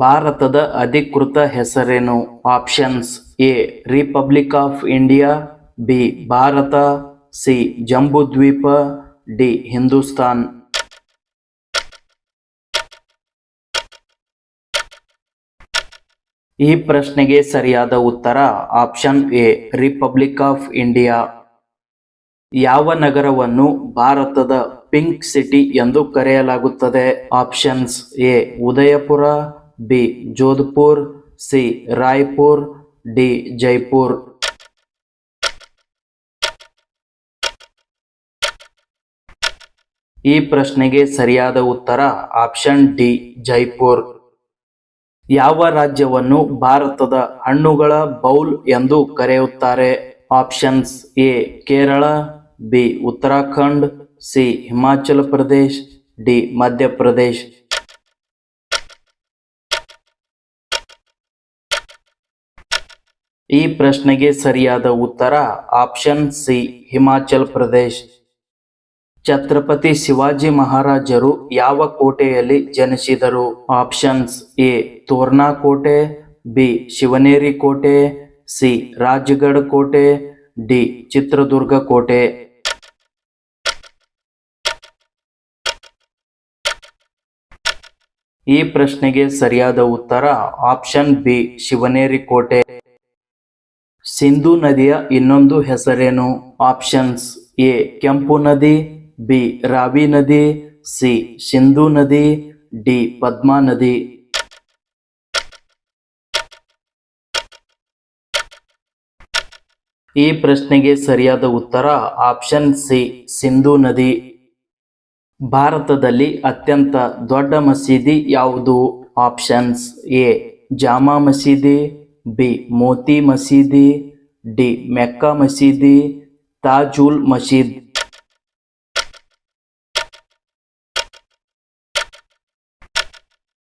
ಭಾರತದ ಅಧಿಕೃತ ಹೆಸರೇನು? Options A, republic of India, B, Bharat, C, Jambudweep, D, Hindustan. ಈ ಪ್ರಶ್ನೆಗೆ ಸರಿಯಾದ ಉತ್ತರ option A, republic of India. ಯಾವ ನಗರವನ್ನು ಭಾರತದ ಪಿಂಕ್ ಸಿಟಿ ಎಂದು ಕರೆಯಲಾಗುತ್ತದೆ? Options A, Udaipur B, Jodhpur, C, Raipur, D, Jaipur. ಈ ಪ್ರಶ್ನೆಗೆ ಸರಿಯಾದ ಉತ್ತರ ಆಪ್ಷನ್ ಡಿ, ಜೈಪುರ್. ಯಾವ ರಾಜ್ಯವನ್ನು ಭಾರತದ ಹಣ್ಣುಗಳ ಬೌಲ್ ಎಂದು ಕರೆಯುತ್ತಾರೆ? Options A, Kerala, B, Uttarakhand, C, Himachal Pradesh, D, Madhya Pradesh. ಈ ಪ್ರಶ್ನೆಗೆ ಸರಿಯಾದ ಉತ್ತರ ಆಪ್ಷನ್ ಸಿ, ಹಿಮಾಚಲ್ ಪ್ರದೇಶ್. ಛತ್ರಪತಿ ಶಿವಾಜಿ ಮಹಾರಾಜರು ಯಾವ ಕೋಟೆಯಲ್ಲಿ ಜನಿಸಿದರು? ಆಪ್ಷನ್ಸ್ ಎ ತೋರ್ನಾ ಕೋಟೆ ಬಿ, ಶಿವನೇರಿ ಕೋಟೆ, ಸಿ, ರಾಜಗಢ ಕೋಟೆ, ಡಿ, ಚಿತ್ರದುರ್ಗ ಕೋಟೆ. ಈ ಪ್ರಶ್ನೆಗೆ ಸರಿಯಾದ ಉತ್ತರ ಆಪ್ಷನ್ ಬಿ, ಶಿವನೇರಿ ಕೋಟೆ. ಸಿಂಧು ನದಿಯ ಇನ್ನೊಂದು ಹೆಸರೇನು? ಆಪ್ಷನ್ಸ್ ಎ ಕೆಂಪು ನದಿ ಬಿ ರಾವಿ ನದಿ ಸಿ ಸಿಂಧು ನದಿ ಡಿ ಪದ್ಮಾ ನದಿ. ಈ ಪ್ರಶ್ನೆಗೆ ಸರಿಯಾದ ಉತ್ತರ ಆಪ್ಷನ್ ಸಿ ಸಿಂಧು ನದಿ. ಭಾರತದಲ್ಲಿ ಅತ್ಯಂತ ದೊಡ್ಡ ಮಸೀದಿ ಯಾವುದು? Options A Jama Masjid B. Moti ಮಸೀದಿ, ಡಿ. ಮೆಕ್ಕಾ ಮಸೀದಿ, ತಾಜುಲ್ ಮಸೀದ್.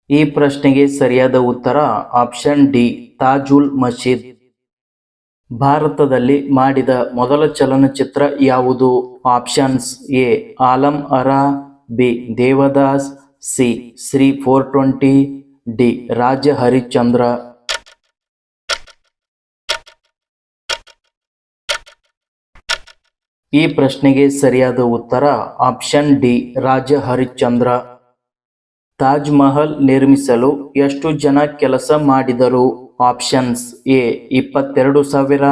ಈ ಪ್ರಶ್ನೆಗೆ ಸರಿಯಾದ ಉತ್ತರ ಆಪ್ಷನ್ ಡಿ. ತಾಜುಲ್ ಮಸೀದ್. ಭಾರತದಲ್ಲಿ ಮಾಡಿದ ಮೊದಲ ಚಲನಚಿತ್ರ ಯಾವುದು? Options A. Alam Ara, B. Devdas, C. Shri four twenty, D. Raja Harishchandra ಈ ಪ್ರಶ್ನೆಗೆ ಸರಿಯಾದ ಉತ್ತರ ಆಪ್ಷನ್ ಡಿ ರಾಜ ಹರಿಶ್ಚಂದ್ರ ತಾಜ್ ಮಹಲ್ ನಿರ್ಮಿಸಲು ಎಷ್ಟು ಜನ ಕೆಲಸ ಮಾಡಿದರು? ಆಪ್ಷನ್ಸ್ ಎ, ಇಪ್ಪತ್ತೆರಡು ಸಾವಿರ,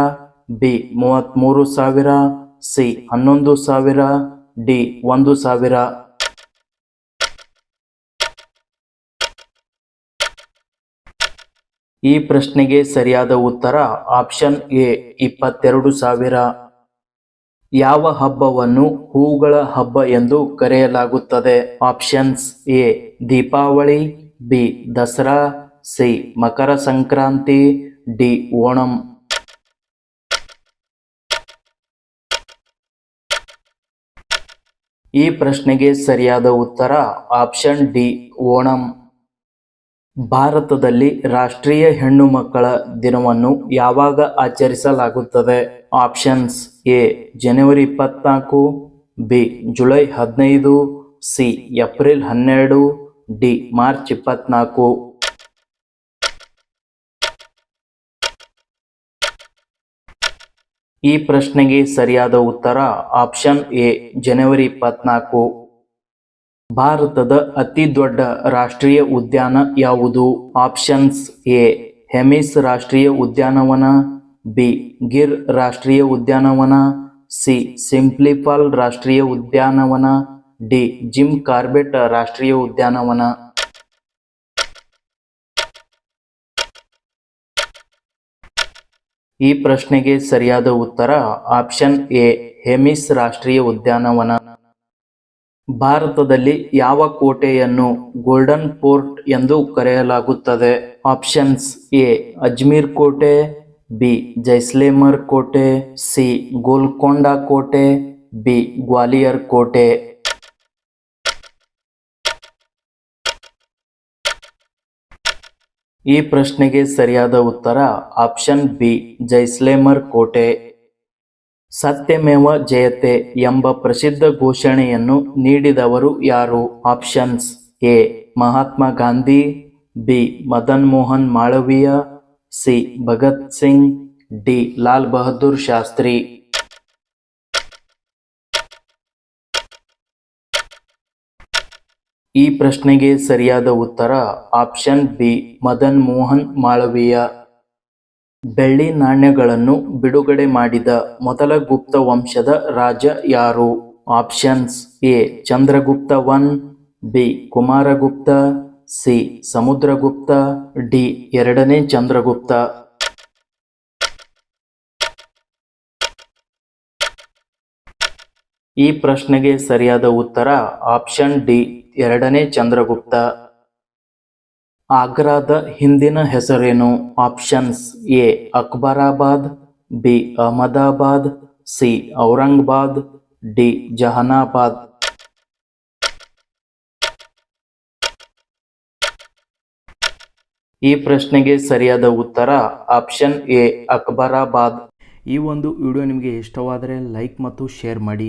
ಬಿ ಮೂವತ್ತ್ಮೂರು ಸಾವಿರ, ಸಿ, ಹನ್ನೊಂದು ಸಾವಿರ, ಡಿ, ಒಂದು ಸಾವಿರ. ಈ ಪ್ರಶ್ನೆಗೆ ಸರಿಯಾದ ಉತ್ತರ ಆಪ್ಷನ್ ಎ, ಇಪ್ಪತ್ತೆರಡು ಸಾವಿರ. ಯಾವ ಹಬ್ಬವನ್ನು ಹೂಗಳ ಹಬ್ಬ ಎಂದು ಕರೆಯಲಾಗುತ್ತದೆ? Options A, Deepavali, B, Dasara, C, Makara Sankranti, D, Onam. ಈ ಪ್ರಶ್ನೆಗೆ ಸರಿಯಾದ ಉತ್ತರ ಆಪ್ಷನ್ ಡಿ, ಓಣಂ. ಭಾರತದಲ್ಲಿ ರಾಷ್ಟ್ರೀಯ ಹೆಣ್ಣು ಮಕ್ಕಳ ದಿನವನ್ನು ಯಾವಾಗ ಆಚರಿಸಲಾಗುತ್ತದೆ? ಆಪ್ಷನ್ಸ್ ಎ ಜನವರಿ ಇಪ್ಪತ್ನಾಲ್ಕು ಬಿ ಜುಲೈ ಹದಿನೈದು ಸಿ ಏಪ್ರಿಲ್ ಹನ್ನೆರಡು ಡಿ ಮಾರ್ಚ್ ಇಪ್ಪತ್ನಾಲ್ಕು. ಈ ಪ್ರಶ್ನೆಗೆ ಸರಿಯಾದ ಉತ್ತರ ಆಪ್ಷನ್ ಎ ಜನವರಿ ಇಪ್ಪತ್ನಾಲ್ಕು. ಭಾರತದ ಅತಿ ದೊಡ್ಡ ರಾಷ್ಟ್ರೀಯ ಉದ್ಯಾನ ಯಾವುದು? ಆಪ್ಷನ್ಸ್ ಎ, ಹೆಮಿಸ್ ರಾಷ್ಟ್ರೀಯ ಉದ್ಯಾನವನ, ಬಿ, ಗಿರ್ ರಾಷ್ಟ್ರೀಯ ಉದ್ಯಾನವನ, ಸಿ ಸಿಂಪ್ಲಿಪಾಲ್ ರಾಷ್ಟ್ರೀಯ ಉದ್ಯಾನವನ, ಡಿ, ಜಿಮ್ ಕಾರ್ಬೆಟ್ ರಾಷ್ಟ್ರೀಯ ಉದ್ಯಾನವನ. ಈ ಪ್ರಶ್ನೆಗೆ ಸರಿಯಾದ ಉತ್ತರ ಆಪ್ಷನ್ ಎ, ಹೆಮಿಸ್ ರಾಷ್ಟ್ರೀಯ ಉದ್ಯಾನವನ. ಭಾರತದಲ್ಲಿ ಯಾವ ಕೋಟೆಯನ್ನು ಗೋಲ್ಡನ್ ಫೋರ್ಟ್ ಎಂದು ಕರೆಯಲಾಗುತ್ತದೆ? ಆಪ್ಷನ್ಸ್ ಎ, ಅಜ್ಮೀರ್ ಕೋಟೆ, ಬಿ, ಜೈಸ್ಲೇಮರ್ ಕೋಟೆ, ಸಿ, ಗೋಲ್ಕೊಂಡ ಕೋಟೆ ಬಿ ಗ್ವಾಲಿಯರ್ ಕೋಟೆ. ಈ ಪ್ರಶ್ನೆಗೆ ಸರಿಯಾದ ಉತ್ತರ ಆಪ್ಷನ್ ಬಿ, ಜೈಸ್ಲೇಮರ್ ಕೋಟೆ. ಸತ್ಯಮೇವ ಜಯತೆ ಎಂಬ ಪ್ರಸಿದ್ಧ ಘೋಷಣೆಯನ್ನು ನೀಡಿದವರು ಯಾರು? Options A. Mahatma Gandhi, B. Madan Mohan Malaviya, C. Bhagat Singh, D. Lal Bahadur Shastri. ಈ ಪ್ರಶ್ನೆಗೆ ಸರಿಯಾದ ಉತ್ತರ ಆಪ್ಷನ್ ಬಿ. ಮದನ್ ಮೋಹನ್ ಮಾಳವೀಯ. ಬೆಳ್ಳಿ ನಾಣ್ಯಗಳನ್ನು ಬಿಡುಗಡೆ ಮಾಡಿದ ಮೊದಲ ಗುಪ್ತ ವಂಶದ ರಾಜ ಯಾರು? Options A, Chandragupta one, B, Kumaragupta, C, Samudragupta, D, ಎರಡನೇ ಚಂದ್ರಗುಪ್ತ. ಈ ಪ್ರಶ್ನೆಗೆ ಸರಿಯಾದ ಉತ್ತರ ಆಪ್ಷನ್ ಡಿ, ಎರಡನೇ ಚಂದ್ರಗುಪ್ತ. ಆಗ್ರಾದ ಹಿಂದಿನ ಹೆಸರೇನು? Options A, Akbarabad, B, Ahmedabad, C, Aurangabad, D, Jahanabad. ಈ ಪ್ರಶ್ನೆಗೆ ಸರಿಯಾದ ಉತ್ತರ ಆಪ್ಷನ್ ಎ, ಅಕ್ಬರಾಬಾದ್. ಈ ಒಂದು ವಿಡಿಯೋ ನಿಮಗೆ ಇಷ್ಟವಾದರೆ ಲೈಕ್ ಮತ್ತು ಶೇರ್ ಮಾಡಿ.